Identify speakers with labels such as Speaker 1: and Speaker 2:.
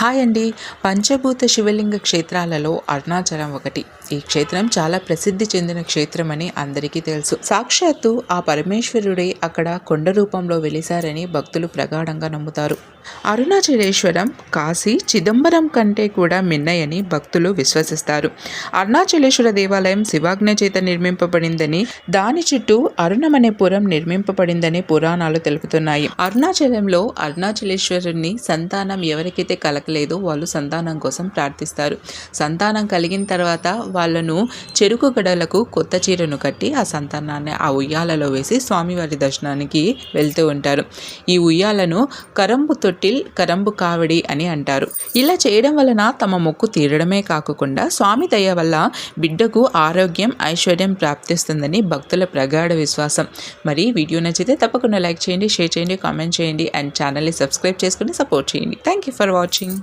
Speaker 1: Hi అండి. పంచభూత శివలింగ క్షేత్రాలలో అరుణాచలం ఒకటి. ఈ క్షేత్రం చాలా ప్రసిద్ధి చెందిన క్షేత్రం అని అందరికీ తెలుసు. సాక్షాత్తు ఆ పరమేశ్వరుడే అక్కడ కొండ రూపంలో వెలిశారని భక్తులు ప్రగాఢంగా నమ్ముతారు. అరుణాచలేశ్వరం కాశీ చిదంబరం కంటే కూడా మిన్నయని భక్తులు విశ్వసిస్తారు. అరుణాచలేశ్వర దేవాలయం శివాజ్ఞ చేత నిర్మింపబడిందని దాని చుట్టూ అరుణమనే పురం నిర్మింపబడిందని పురాణాలు తెలుపుతున్నాయి. అరుణాచలంలో అరుణాచలేశ్వరుని సంతానం ఎవరికైతే లేదో వాళ్ళు సంతానం కోసం ప్రార్థిస్తారు. సంతానం కలిగిన తర్వాత వాళ్ళను చెరుకు గడలకు కొత్త చీరను కట్టి ఆ సంతానాన్ని ఆ ఉయ్యాలలో వేసి స్వామివారి దర్శనానికి వెళ్తూ ఉంటారు. ఈ ఉయ్యాలను కరంబు తొట్టిల్ కరంబు కావడి అని అంటారు. ఇలా చేయడం వలన తమ మొక్కు తీరడమే కాకుండా స్వామి దయ వల్ల బిడ్డకు ఆరోగ్యం ఐశ్వర్యం ప్రాప్తిస్తుందని భక్తుల ప్రగాఢ విశ్వాసం. మరి వీడియో నచ్చితే తప్పకుండా లైక్ చేయండి షేర్ చేయండి కామెంట్ చేయండి అండ్ ఛానల్ని సబ్స్క్రైబ్ చేసుకుని సపోర్ట్ చేయండి. Thank you for watching